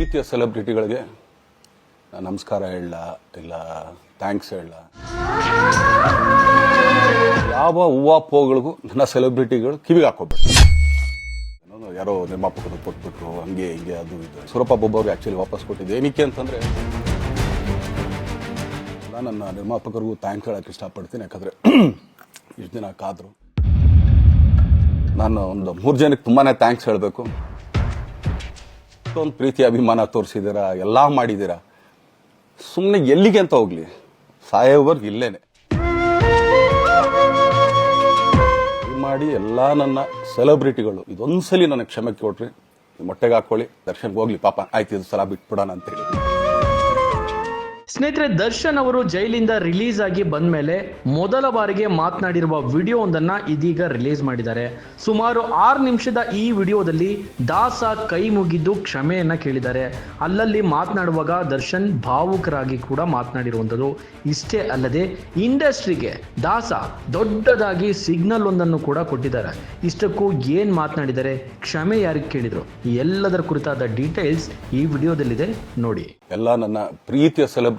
ಪ್ರೀತಿಯ ಸೆಲೆಬ್ರಿಟಿಗಳಿಗೆ ನಮಸ್ಕಾರ ಹೇಳ, ಇಲ್ಲ ಥ್ಯಾಂಕ್ಸ್ ಹೇಳ. ಯಾವ ಹೂವಾ ಪೋಗಳಿಗೂ ನನ್ನ ಸೆಲೆಬ್ರಿಟಿಗಳು ಕಿವಿಗೆ ಹಾಕೋಬೇಕು ಯಾರೋ ನಿರ್ಮಾಪಕರು ಕೊಟ್ಬಿಟ್ರು, ಹಂಗೆ ಹಿಂಗೆ ಅದು ಇದು. ಸುರಪ್ಪ ಬೊಬ್ಬವ್ರಿಗೆ ಆ್ಯಕ್ಚುಲಿ ವಾಪಸ್ ಕೊಟ್ಟಿದ್ದೆ. ಏನಕ್ಕೆ ಅಂತಂದರೆ ನಾನು ನನ್ನ ನಿರ್ಮಾಪಕರಿಗೂ ಥ್ಯಾಂಕ್ಸ್ ಹೇಳಕ್ಕೆ ಇಷ್ಟಪಡ್ತೀನಿ. ಯಾಕಂದರೆ, ಇಷ್ಟು ದಿನ ಕಾದರು ನಾನು ಒಂದು ಮೂರು ಜನಕ್ಕೆ ತುಂಬಾ ಥ್ಯಾಂಕ್ಸ್ ಹೇಳಬೇಕು. ಒಂದು ಪ್ರೀತಿ, ಅಭಿಮಾನ ತೋರಿಸಿದ್ದೀರಾ, ಎಲ್ಲ ಮಾಡಿದ್ದೀರಾ? ಸುಮ್ಮನೆ ಎಲ್ಲಿಗೆ ಅಂತ ಹೋಗ್ಲಿ. ಸಾಯೋವರ್ಗು ಇಲ್ಲೇನೆ. ಮಾಡಿ ಎಲ್ಲ ನನ್ನ ಸೆಲೆಬ್ರಿಟಿಗಳು, ಇದೊಂದ್ಸಲಿ ನನಗೆ ಕ್ಷಮೆ ಕೊಟ್ರಿ. ಮೊಟ್ಟೆಗೆ ಹಾಕೊಳ್ಳಿ ದರ್ಶನ್ಗೆ ಹೋಗ್ಲಿ, ಪಾಪ, ಆಯ್ತು, ಇದು ಸಲ ಬಿಟ್ಬಿಡೋಣ ಅಂತೇಳಿ ಸ್ನೇಹಿತರೆ, ದರ್ಶನ್ ಅವರು ಜೈಲಿಂದ ರಿಲೀಸ್ ಆಗಿ ಬಂದ ಮೇಲೆ ಮೊದಲ ಬಾರಿಗೆ ಮಾತನಾಡಿರುವ ವಿಡಿಯೋ ಒಂದನ್ನ ಇದೀಗ ರಿಲೀಸ್ ಮಾಡಿದ್ದಾರೆ. ಸುಮಾರು ಆರು ನಿಮಿಷದ ಈ ವಿಡಿಯೋದಲ್ಲಿ ದಾಸ ಕೈ ಮುಗಿದು ಕ್ಷಮೆಯನ್ನ ಕೇಳಿದ್ದಾರೆ. ಅಲ್ಲಲ್ಲಿ ಮಾತನಾಡುವಾಗ ದರ್ಶನ್ ಭಾವುಕರಾಗಿ ಕೂಡ ಮಾತನಾಡಿರುವಂಥದ್ದು. ಇಷ್ಟೇ ಅಲ್ಲದೆ, ಇಂಡಸ್ಟ್ರಿಗೆ ದಾಸ ದೊಡ್ಡದಾಗಿ ಸಿಗ್ನಲ್ ಒಂದನ್ನು ಕೂಡ ಕೊಟ್ಟಿದ್ದಾರೆ. ಇಷ್ಟಕ್ಕೂ ಏನ್ ಮಾತನಾಡಿದ್ದಾರೆ, ಕ್ಷಮೆ ಯಾರಿಗೆ ಕೇಳಿದ್ರು? ಎಲ್ಲದರ ಕುರಿತಾದ ಡೀಟೇಲ್ಸ್ ಈ ವಿಡಿಯೋದಲ್ಲಿದೆ, ನೋಡಿ. ಎಲ್ಲ ನನ್ನ ಪ್ರೀತಿಯ ಸೆಲೆಬ್ರಿಟಿಗಳಿಗೆ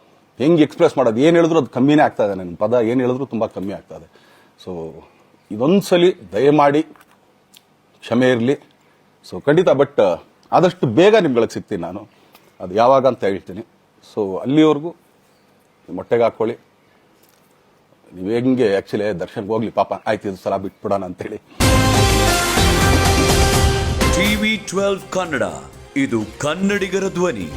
ಹೆಂಗೆ ಎಕ್ಸ್ಪ್ರೆಸ್ ಮಾಡೋದು? ಏನು ಹೇಳಿದ್ರು ಅದು ಕಮ್ಮಿನೇ ಆಗ್ತಾ ಇದೆ. ನನ್ನ ಪದ ಏನು ಹೇಳಿದ್ರು ತುಂಬ ಕಮ್ಮಿ ಆಗ್ತಾ ಇದೆ. ಸೊ ಇದೊಂದ್ಸಲಿ ದಯಮಾಡಿ ಕ್ಷಮೆ ಇರಲಿ. ಸೊ ಖಂಡಿತ ಬಟ್ ಆದಷ್ಟು ಬೇಗ ನಿಮ್ಗಳಿಗೆ ಸಿಗ್ತೀನಿ ನಾನು. ಅದು ಯಾವಾಗ ಅಂತ ಹೇಳ್ತೀನಿ. ಸೊ ಅಲ್ಲಿವರೆಗೂ ಮೊಟ್ಟೆಗೆ ಹಾಕೊಳ್ಳಿ ನೀವು ಹೆಂಗೆ ಆ್ಯಕ್ಚುಲಿ ದರ್ಶನ್ಗೆ ಹೋಗ್ಲಿ, ಪಾಪ, ಆಯ್ತು, ಇದು ಸಲ ಬಿಟ್ಬಿಡೋಣ ಅಂತೇಳಿ. ಟಿವಿ ಟ್ವೆಲ್ವ್ ಕನ್ನಡ, ಇದು ಕನ್ನಡಿಗರ ಧ್ವನಿ.